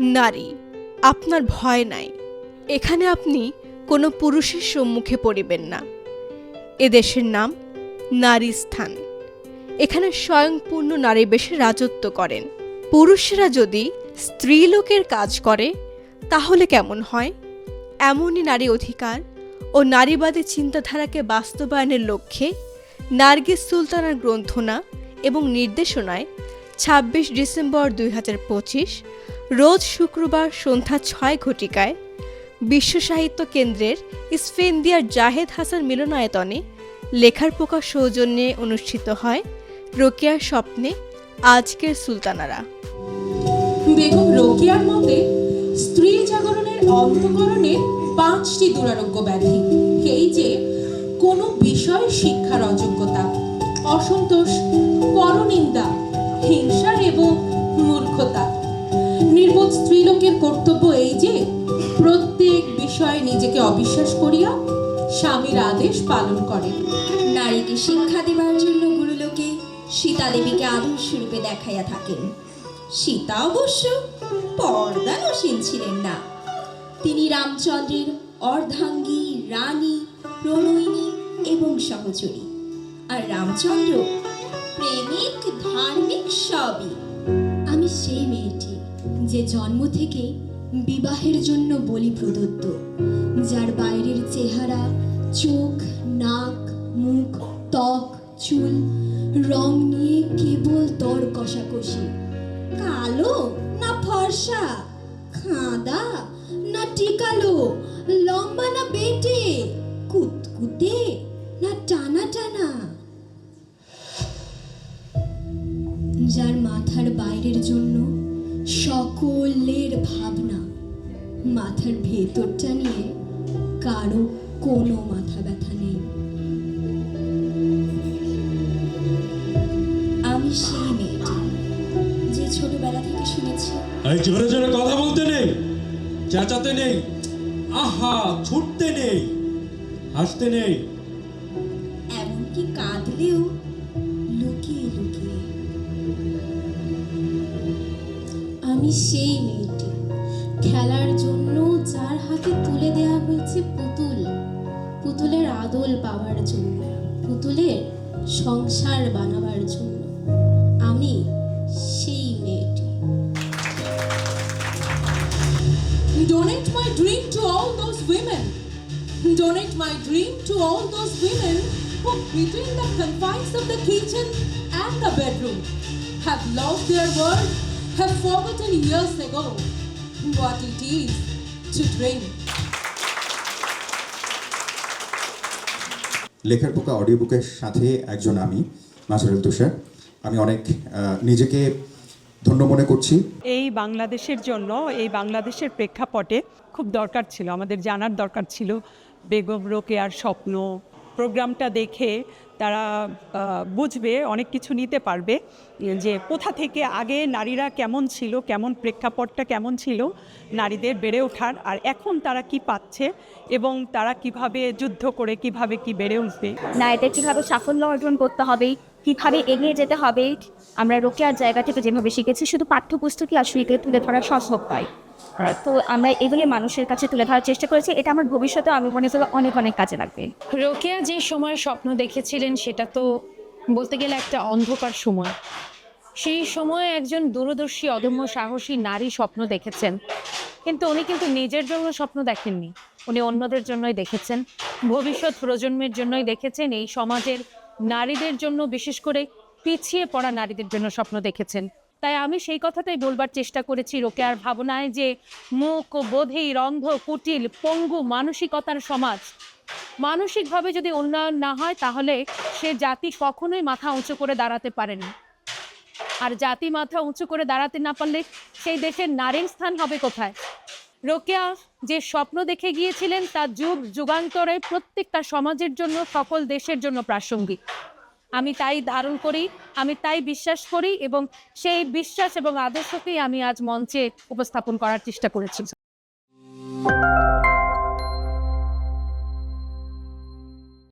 নারী, আপনার ভয় নাই। এখানে আপনি কোনো পুরুষের সম্মুখে পড়িবেন না। এদেশের নাম নারী স্থান এখানে স্বয়ংপূর্ণ নারী বেশে রাজত্ব করেন। পুরুষরা যদি স্ত্রীলোকের কাজ করে, তাহলে কেমন হয়? এমনই নারী অধিকার ও নারীবাদী চিন্তাধারাকে বাস্তবায়নের লক্ষ্যে নার্গিস সুলতানার গ্রন্থনা এবং নির্দেশনায় ছাব্বিশ ডিসেম্বর দুই হাজার পঁচিশ রোজ শুক্রবার সন্ধ্যা ছয় ঘটিকায় বিশ্ব সাহিত্য কেন্দ্রের ইসফেন্দিয়ার জাহেদ হাসান মিলনায়তনে লেখার প্রকাশ সৌজন্যে অনুষ্ঠিত হয় রোকেয়ার স্বপ্নে আজকের সুলতানারা। বেগম রোকেয়ার মতে, স্ত্রী জাগরণের অন্তকরণের পাঁচটি দুরারোগ্য ব্যাধি। এই যে, কোনো বিষয় শিক্ষার অযোগ্যতা, অসন্তোষ পরনিন্দা হিংসা এবং মূর্খতা। নির্বোধ স্ত্রীলোকের কর্তব্য এই যে প্রত্যেক বিষয়ে নিজেকে অবিশ্বাস করিয়া স্বামীর আদেশ পালন করে। নারীকে শিক্ষা দেবার জন্য গুরুলোকে সীতা দেবীকে আদর্শ রূপে দেখাইয়া থাকেন। সীতা অবশ্য পর্দানসীন ছিলেন না। তিনি রামচন্দ্রের অর্ধাঙ্গী, রানী, প্রণয়িনী এবং সহচরী। আর রামচন্দ্র প্রেমিক, ধার্মিক সবই। আমি সেই মেয়েটি। যে জন্ম থেকে বিবাহের জন্য বলি প্রদত্ত, যার বাইরের চেহারা, চোখ, নাক, মুখ, ত্বক, চুল, রং নিয়ে কেবল দর কষাকষি। কালো না ফর্সা, খাঁদা না টিকালো, লম্বা না বেটে, কুতকুতে না টানা টানা। যার মাথার বাইরের জন্য সকলের ভাবনা মাথার ভেতরটা নিয়ে কারও কোনো মাথা ব্যথা নেই। আমি সেই মেয়েটি যে ছোটবেলা থেকে শুনেছি। জোরে জোরে কথা বলতে নেই চেঁচাতে নেই আহা ছুটতে নেই হাসতে নেই। এমনকি কাঁদলেও লুকিয়ে আমি সেই মেয়েটি খেলার জন্য যার হাতে তুলে দেওয়া হয়েছে পুতুল পুতুলের আদল পাওয়ার জন্য পুতুলের সংসার বানাবার জন্য আমি সেই মেয়েটি Donate my dream to all those women. Donate my dream to all those women who, between the confines of the kitchen and the bedroom, have lost their world, have forgotten years ago what it is to dream. লেখার পোকা audio বুকের সাথে একজন আমি নাসরুল তুষার আমি অনেক নিজেকে ধন্য মনে করছি এই বাংলাদেশের জন্য এই বাংলাদেশের প্রেক্ষাপটে খুব দরকার ছিল আমাদের জানার দরকার ছিল বেগম রোকেয়ার স্বপ্ন প্রোগ্রামটা দেখে তারা বুঝবে অনেক কিছু নিতে পারবে যে কোথা থেকে আগে নারীরা কেমন ছিল কেমন প্রেক্ষাপটটা কেমন ছিল নারীদের বেড়ে ওঠার আর এখন তারা কি পাচ্ছে এবং তারা কীভাবে যুদ্ধ করে কীভাবে কি বেড়ে উঠবে। নারীদের কীভাবে সাফল্য অর্জন করতে হবে কীভাবে এগিয়ে যেতে হবে আমরা রোকেয়ার জায়গা থেকে যেভাবে শিখেছি শুধু পাঠ্যপুস্তকই আসলে তুলে ধরা সম্ভব নয়। তো আমরা এগুলি মানুষের কাছে তুলে ধরার চেষ্টা করেছি এটা আমার ভবিষ্যতে আমি মনে করি অনেক অনেক কাজে লাগবে। রোকেয়া যে সময় স্বপ্ন দেখেছিলেন সেটা তো বলতে গেলে একটা অন্ধকার সময়। সেই সময়ে একজন দূরদর্শী, অদম্য, সাহসী নারী স্বপ্ন দেখেছেন। কিন্তু উনি কিন্তু নিজের জন্য স্বপ্ন দেখেননি। উনি অন্যদের জন্যই দেখেছেন। ভবিষ্যৎ প্রজন্মের জন্যই দেখেছেন। এই সমাজের নারীদের জন্য, বিশেষ করে পিছিয়ে পড়া নারীদের জন্য স্বপ্ন দেখেছেন। তাই আমি সেই কথাটাই বলবার চেষ্টা করেছি রোকেয়ার ভাবনায় যে মুখ ও বধির অন্ধ কুটিল, পঙ্গু, মানসিকতার সমাজ মানসিকভাবে যদি উন্নয়ন না হয়, তাহলে সে জাতি কখনোই মাথা উঁচু করে দাঁড়াতে পারেনি। আর জাতি মাথা উঁচু করে দাঁড়াতে না পারলে সেই দেশের নারীর স্থান হবে কোথায়? রোকেয়া যে স্বপ্ন দেখে গিয়েছিলেন তা যুগ যুগান্তরে প্রত্যেকটা সমাজের জন্য, সকল দেশের জন্য প্রাসঙ্গিক। আমি তাই ধারণ করি, আমি তাই বিশ্বাস করি এবং সেই বিশ্বাস এবং আদর্শকেই আমি আজ মঞ্চে উপস্থাপন করার চেষ্টা করেছি।